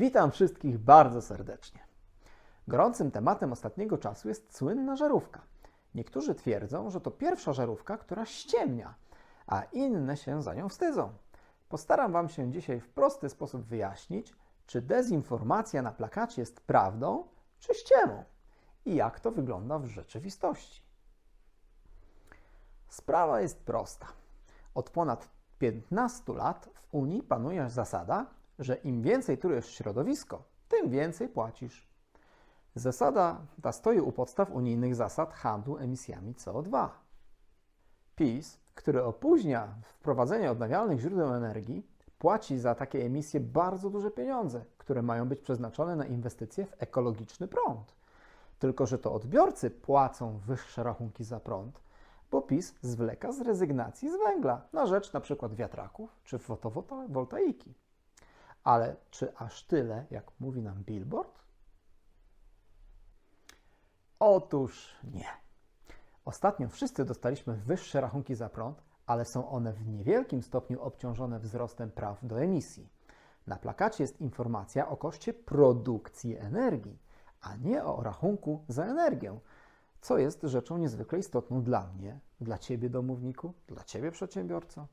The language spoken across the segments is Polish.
Witam wszystkich bardzo serdecznie. Gorącym tematem ostatniego czasu jest słynna żarówka. Niektórzy twierdzą, że to pierwsza żarówka, która ściemnia, a inne się za nią wstydzą. Postaram Wam się dzisiaj w prosty sposób wyjaśnić, czy dezinformacja na plakacie jest prawdą, czy ściemą i jak to wygląda w rzeczywistości. Sprawa jest prosta. Od ponad 15 lat w Unii panuje zasada, że im więcej trujesz środowisko, tym więcej płacisz. Zasada ta stoi u podstaw unijnych zasad handlu emisjami CO2. PiS, który opóźnia wprowadzenie odnawialnych źródeł energii, płaci za takie emisje bardzo duże pieniądze, które mają być przeznaczone na inwestycje w ekologiczny prąd. Tylko, że to odbiorcy płacą wyższe rachunki za prąd, bo PiS zwleka z rezygnacji z węgla na rzecz np. wiatraków czy fotowoltaiki. Ale czy aż tyle, jak mówi nam Billboard? Otóż nie. Ostatnio wszyscy dostaliśmy wyższe rachunki za prąd, ale są one w niewielkim stopniu obciążone wzrostem praw do emisji. Na plakacie jest informacja o koszcie produkcji energii, a nie o rachunku za energię, co jest rzeczą niezwykle istotną dla mnie, dla Ciebie, domowniku, dla Ciebie, przedsiębiorco.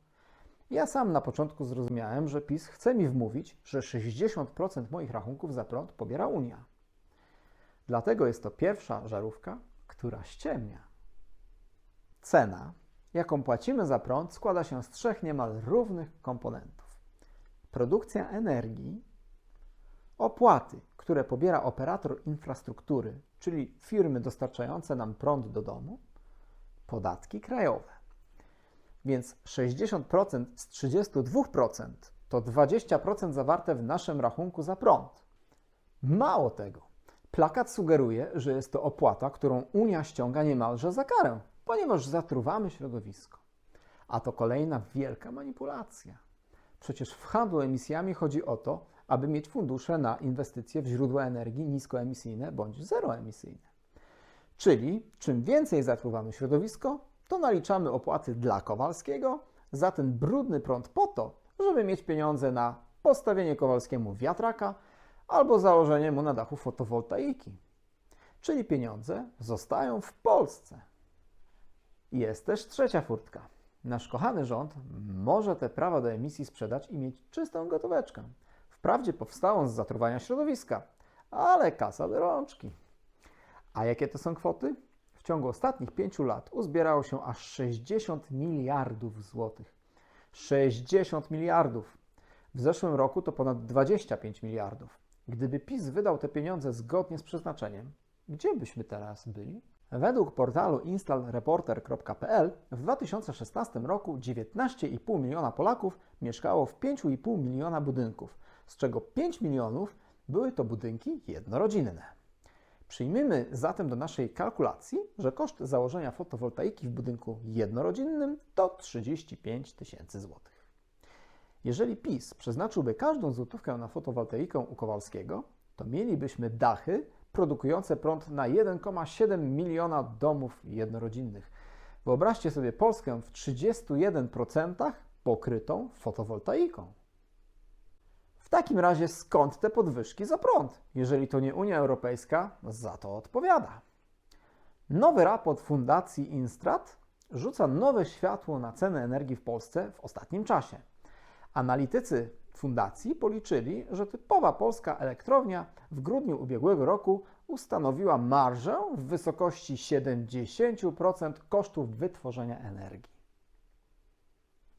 Ja sam na początku zrozumiałem, że PiS chce mi wmówić, że 60% moich rachunków za prąd pobiera Unia. Dlatego jest to pierwsza żarówka, która ściemnia. Cena, jaką płacimy za prąd, składa się z trzech niemal równych komponentów: produkcja energii, opłaty, które pobiera operator infrastruktury, czyli firmy dostarczające nam prąd do domu, podatki krajowe. Więc 60% z 32% to 20% zawarte w naszym rachunku za prąd. Mało tego, plakat sugeruje, że jest to opłata, którą Unia ściąga niemalże za karę, ponieważ zatruwamy środowisko. A to kolejna wielka manipulacja. Przecież w handlu emisjami chodzi o to, aby mieć fundusze na inwestycje w źródła energii niskoemisyjne bądź zeroemisyjne. Czyli czym więcej zatruwamy środowisko, to naliczamy opłaty dla Kowalskiego za ten brudny prąd po to, żeby mieć pieniądze na postawienie Kowalskiemu wiatraka albo założenie mu na dachu fotowoltaiki. Czyli pieniądze zostają w Polsce. Jest też trzecia furtka. Nasz kochany rząd może te prawa do emisji sprzedać i mieć czystą gotóweczkę. Wprawdzie powstałą z zatruwania środowiska, ale kasa do rączki. A jakie to są kwoty? Ciągu ostatnich pięciu lat uzbierało się aż 60 miliardów złotych. 60 miliardów! W zeszłym roku to ponad 25 miliardów. Gdyby PiS wydał te pieniądze zgodnie z przeznaczeniem, gdzie byśmy teraz byli? Według portalu installreporter.pl w 2016 roku 19,5 miliona Polaków mieszkało w 5,5 miliona budynków, z czego 5 milionów były to budynki jednorodzinne. Przyjmijmy zatem do naszej kalkulacji, że koszt założenia fotowoltaiki w budynku jednorodzinnym to 35 tysięcy złotych. Jeżeli PiS przeznaczyłby każdą złotówkę na fotowoltaikę u Kowalskiego, to mielibyśmy dachy produkujące prąd na 1,7 miliona domów jednorodzinnych. Wyobraźcie sobie Polskę w 31% pokrytą fotowoltaiką. W takim razie skąd te podwyżki za prąd, jeżeli to nie Unia Europejska za to odpowiada? Nowy raport Fundacji Instrat rzuca nowe światło na ceny energii w Polsce w ostatnim czasie. Analitycy fundacji policzyli, że typowa polska elektrownia w grudniu ubiegłego roku ustanowiła marżę w wysokości 70% kosztów wytworzenia energii.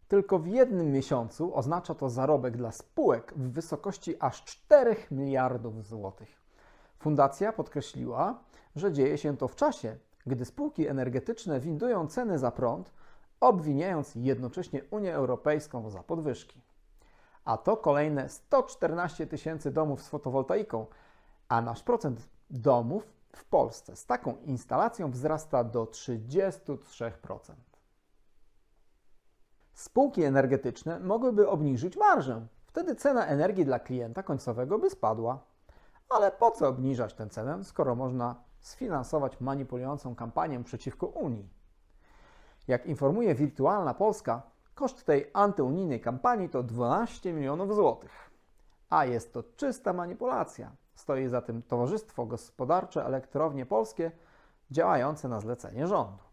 Tylko w jednym miesiącu oznacza to zarobek dla spółek w wysokości aż 4 miliardów złotych. Fundacja podkreśliła, że dzieje się to w czasie, gdy spółki energetyczne windują ceny za prąd, obwiniając jednocześnie Unię Europejską za podwyżki. A to kolejne 114 tysięcy domów z fotowoltaiką, a nasz procent domów w Polsce z taką instalacją wzrasta do 33%. Spółki energetyczne mogłyby obniżyć marżę. Wtedy cena energii dla klienta końcowego by spadła. Ale po co obniżać tę cenę, skoro można sfinansować manipulującą kampanię przeciwko Unii? Jak informuje Wirtualna Polska, koszt tej antyunijnej kampanii to 12 milionów złotych. a jest to czysta manipulacja. Stoi za tym Towarzystwo Gospodarcze Elektrownie Polskie działające na zlecenie rządu.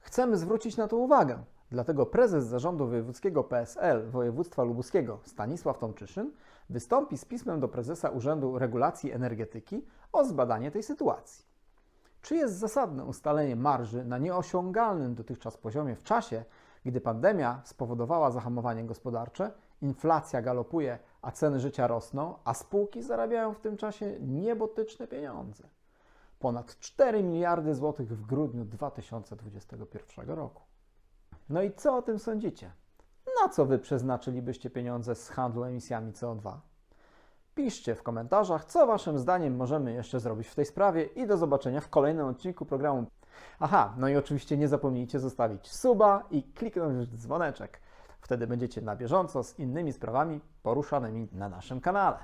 Chcemy zwrócić na to uwagę, dlatego prezes zarządu wojewódzkiego PSL województwa lubuskiego Stanisław Tomczyszyn wystąpi z pismem do prezesa Urzędu Regulacji Energetyki o zbadanie tej sytuacji. Czy jest zasadne ustalenie marży na nieosiągalnym dotychczas poziomie w czasie, gdy pandemia spowodowała zahamowanie gospodarcze, inflacja galopuje, a ceny życia rosną, a spółki zarabiają w tym czasie niebotyczne pieniądze? Ponad 4 miliardy złotych w grudniu 2021 roku. No i co o tym sądzicie? Na co wy przeznaczylibyście pieniądze z handlu emisjami CO2? Piszcie w komentarzach, co waszym zdaniem możemy jeszcze zrobić w tej sprawie i do zobaczenia w kolejnym odcinku programu. Aha, no i oczywiście nie zapomnijcie zostawić suba i kliknąć dzwoneczek. Wtedy będziecie na bieżąco z innymi sprawami poruszanymi na naszym kanale.